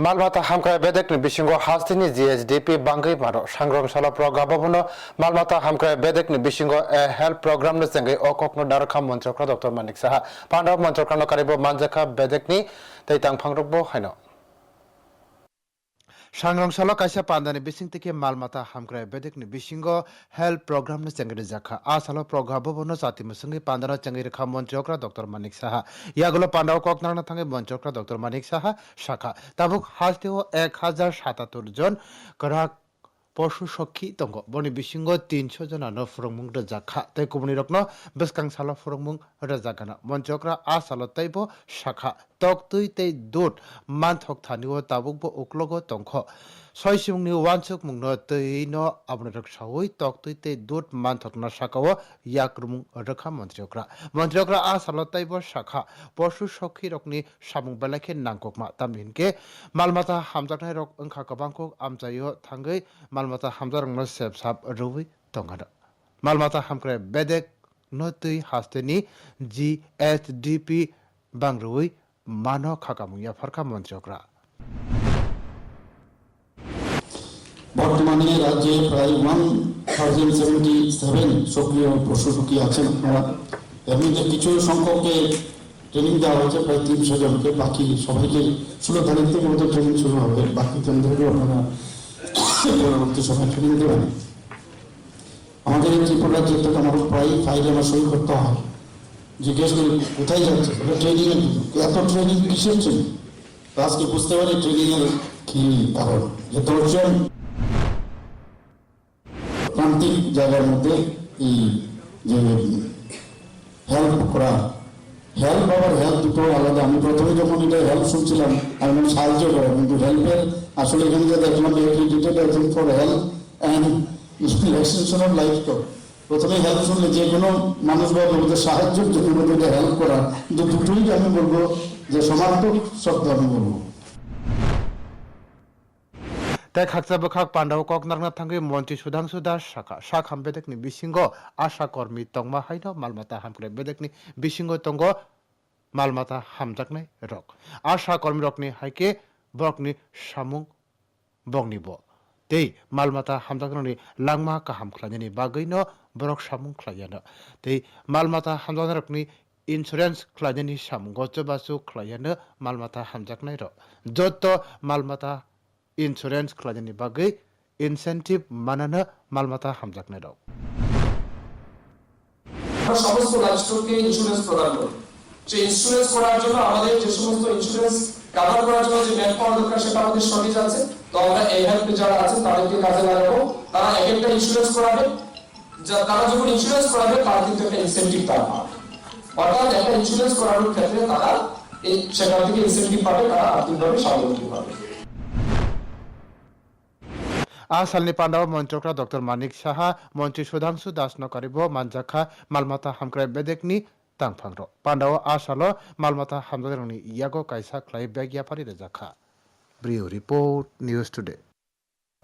Malmata hamkra bedek ni bishingo hastini GSDP bangai maro sangrong sala program bono Malmata hamkra bedek ni bishingo a health program ni sengai okok no darkha montrokra Dr. Manik Saha Pandaw montrokra 상랑살로 가샤 판단의 비싱 থেকে মালমাতা হামক্রায় বেদিক নি বিশিঙ্গ health programme নে চেঙ্গে জাখা। আ সালো programme ভবন জাতি মুসঙ্গে পান্দার চেঙ্গি রেখা মন্ত্রকরা ডক্টর মানিক সাহা। ইয়াগুলো পান্ডাও কক ককনারনা থাঙ্গে মন্ত্রকরা ডক্টর মানিক সাহা শাখা। তাবুক হাজতেও এক হাজার সাতাত্তর জন গ্রাহক পশু সখী দঙ্গ বনি বিসিং তিনশো জনা ন ফুরংমুং রাজাখা তাই কমনি রকম বেসকাং সালা ফুরংমুং রাজাগানা মঞ্চকরা আ সাল তাইব শাখা তক তুই তৈ দুট মানথক থানি থানিও তাবুকব উকলগ তংখ ছয় সিমুংনি ওয়ানসুক মুংন তৈ ন আবনে রক সাউই তক তুই তৈ দুট মানথক না শাখা ও ইয়াকরুমুং রখা মন্ত্রীকরা মন্ত্রীকরা আ সাল তাইব শাখা পশু সখী রকনি সামুং বেলাখে নাংককমা তামিনকে মালমাতা হামজাকনাই রক ওংখা কবাংকক আমজাইও থাঙ্গৈ মালমাতা হামজারং নয় সেব সাব রুবি তঙ্গানো মালমাতা হামক্রে বেদেক নতুই হাস্তেনি জি এস ডি পি বাংরুই মানো খাকামুইয়া ফারকা মন্ত্রকরা বর্তমানে রাজ্যে প্রায় ওয়ান থাউজেন্ড সেভেন্টি সেভেন সক্রিয় প্রশাসকি আছেন আপনারা। এবং কিছু সংখ্যককে ট্রেনিং দেওয়া হয়েছে, প্রায় তিনশো জনকে। বাকি সবাইকে ষোলো তারিখ থেকে মতো ট্রেনিং শুরু হবে। বাকি জনদেরকেও আপনারা পরবর্তী সময় ট্রেনিং দেবেন আমাদের এই ত্রিপুরা রাজ্যে তো আমার প্রায় ফাইলে আমার সই করতে হয় জিজ্ঞেস করি কোথায় যাচ্ছে ট্রেনিং এত ট্রেনিং কিসের জন্য? আজকে বুঝতে পারি, ট্রেনিং এর কি কারণ যে দশজন প্রান্তিক জায়গার মধ্যে এই যে হেল্প করা। হেল্প আবার হেল্প দুটো আলাদা। আমি প্রথমে যখন এটা হেল্প শুনছিলাম, আমি বললাম, সাহায্য করে। কিন্তু হেল্পের আসলে এখানে যে দেখলাম agent for help and of life তো। প্রথমে হেল্প শুনলে যে কোনো মানুষ বা ওদের সাহায্যের জন্য ওদেরকে হেল্প করা। কিন্তু দুটোই আমি বলব, যে সমার্থক শব্দ আমি বলব। তাই খাকসা বখাক পান্ডাও ককনারনা থাঙ্গै, মন্ত্রী সুধাংশু দাস, শাখা মালমাতা হামজাকনে রক। 아샤 걸미 럭니 হাইকে বকনি 샤몽 버럭니보 데이 মালমাতা 함작노니 랑마 কাহাম 함클라니 바그이노 버럭 샤몽 클라야나 데이 মালমাতা 함자나 럭니 ইন্সুরেন্স খ্লাইনি সাম গজবাসু খ্লাইয়ানো মালমাতা হামজাকনাই রক যত মালমাতা ইন্সুরেন্স খ্লাইনি বাগৈ ইনসেন্টিভ মানান মালমাতা হামজাকনাই রক সমস্ত রাষ্ট্রকে ইন্স্যুরেন্স প্রদান করে। যে ইন্স্যুরেন্স করার জন্য আমাদের যে সমস্ত ইন্স্যুরেন্স কাভার করার জন্য যে ম্যাপ পাওয়ার দরকার, সেটা আমাদের সঠিক আছে তো আমরা এই হেল্পে যারা আছে তাদেরকে কাজে লাগাবো। তারা এক একটা ইন্স্যুরেন্স করাবে। তারা যখন ইন্স্যুরেন্স করাবে, তারা কিন্তু একটা ইনসেন্টিভ তারা পাবে। অর্থাৎ একটা ইন্স্যুরেন্স করানোর ক্ষেত্রে তারা এই, সেখান থেকে ইনসেন্টিভ পাবে, তারা আর্থিকভাবে স্বাবলম্বী হবে। আসালনি পান্ডাও মন্ত্রকরা ডক্টর মানিক সাহা মন্ত্রী সুধাংশু, দাস নকরিব, মানজাখা, মালমাতা হামক্রাই বেদেকনি हामक्राय बेदेकनि तांफांरो पान्डाव आसालो मालमाता हामजागरनि Iago कायसा ख्लाय बेगियाफारि रेजाखा Brio report news today